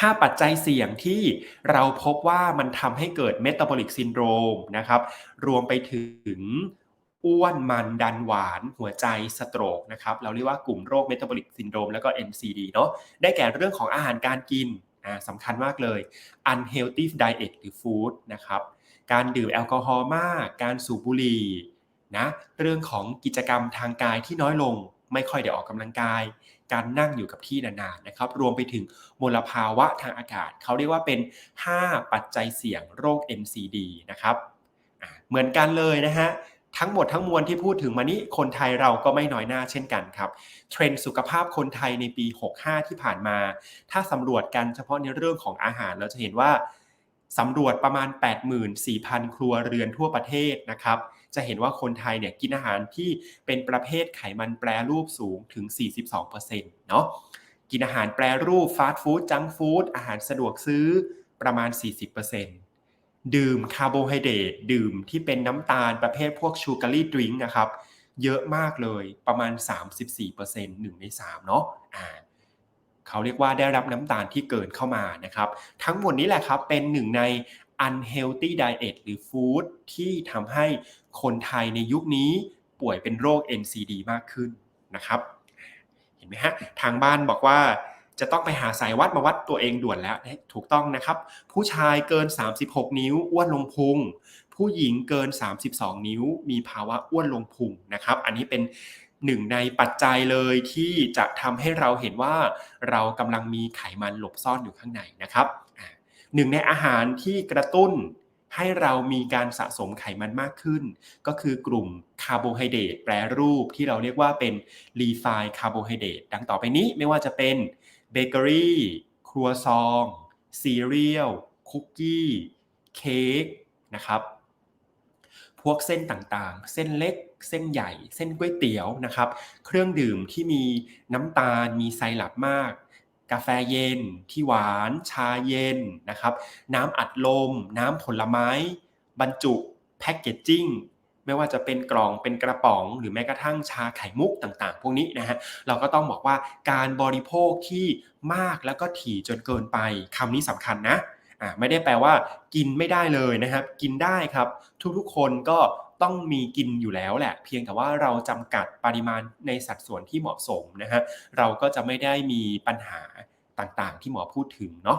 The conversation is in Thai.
5 ปัจจัยเสี่ยงที่เราพบว่ามันทำให้เกิดเมตาบอลิกซินโดรมนะครับ รวมไปถึงอ้วนมันดันหวานหัวใจสโตรกนะครับ เราเรียกว่ากลุ่มโรคเมตาบอลิกซินโดรมแล้วก็ NCD เนาะได้แก่เรื่องของอาหารการกินสำคัญมากเลย unhealthy diet หรือ food นะครับการดื่มแอลกอฮอล์มาก การสูบบุหรี่นะเรื่องของกิจกรรมทางกายที่น้อยลง ไม่ค่อยได้ออกกำลังกาย การนั่งอยู่กับที่นานๆนะครับ รวมไปถึงมลภาวะทางอากาศ เขาเรียกว่าเป็น 5 ปัจจัยเสี่ยงโรค NCD นะครับเหมือนกันเลยนะฮะทั้งหมดทั้งมวลที่พูดถึงมานี้คนไทยเราก็ไม่น้อยหน้าเช่นกันครับ เทรนด์สุขภาพคนไทยในปี 65 ที่ผ่านมา ถ้าสำรวจกันเฉพาะในเรื่องของอาหารเราจะเห็นว่า สำรวจประมาณ 84,000 ครัวเรือนทั่วประเทศนะครับ จะเห็นว่าคนไทยเนี่ยกินอาหารที่เป็นประเภทไขมันแปรรูปสูงถึง 42%เนาะ กินอาหารแปรรูปฟาสต์ฟู้ดจังฟู้ดอาหารสะดวกซื้อประมาณ 40%ดื่มคาร์โบไฮเดรตดื่มที่เป็นน้ำตาลประเภทพวกชูการีดริงนะครับ เยอะมากเลยประมาณ 34% 1ใน3เนาะอ่า เขาเรียกว่าได้รับน้ำตาลที่เกินเข้ามานะครับ ทั้งหมดนี้แหละครับเป็นหนึ่งใน unhealthy diet หรือ food ที่ทำให้คนไทยในยุคนี้ป่วยเป็นโรค NCD มากขึ้นนะครับ เห็นไหมฮะ ทางบ้านบอกว่าจะต้องไปหาสายวัดมาวัดตัวเองด่วนแล้ว ถูกต้องนะครับ ผู้ชายเกิน 36 นิ้วอ้วนลงพุง ผู้หญิงเกิน 32 นิ้ว มีภาวะอ้วนลงพุงนะครับ อันนี้เป็น หนึ่งในปัจจัยเลยที่จะทำให้เราเห็นว่าเรากำลังมีไขมันหลบซ่อนอยู่ข้างในนะครับหนึ่งในอาหารที่กระตุ้นให้เรามีการสะสมไขมันมากขึ้น ก็คือกลุ่มคาร์โบไฮเดรตแปรรูปที่เราเรียกว่าเป็นรีไฟน์คาร์โบไฮเดรตดังต่อไปนี้ไม่ว่าจะเป็นเบเกอรี่ครัวซองซีเรียลคุกกี้เค้กนะครับ พวกเส้นต่างๆ เส้นเล็ก เส้นใหญ่ เส้นก๋วยเตี๋ยวนะครับ เครื่องดื่มที่มีน้ำตาล มีไซรัปมาก กาแฟเย็น ที่หวาน ชาเย็นนะครับ น้ำอัดลม น้ำผลไม้ บรรจุแพ็กเกจจิ้งไม่ว่าจะเป็นกล่องเป็นกระป๋อง หรือแม้กระทั่งชาไข่มุกต่างๆ พวกนี้นะฮะเราก็ต้องบอกว่าการบริโภคที่มากแล้วก็ถี่จนเกินไปคำนี้สำคัญนะ อ่าไม่ได้แปลว่า กินไม่ได้เลยนะครับ กินได้ครับ ทุกๆคนก็ต้องมีกินอยู่แล้วแหละ เพียงแต่ว่าเราจำกัดปริมาณในสัดส่วนที่เหมาะสมนะฮะเราก็จะไม่ได้มีปัญหาต่างๆ ที่หมอพูดถึงเนาะ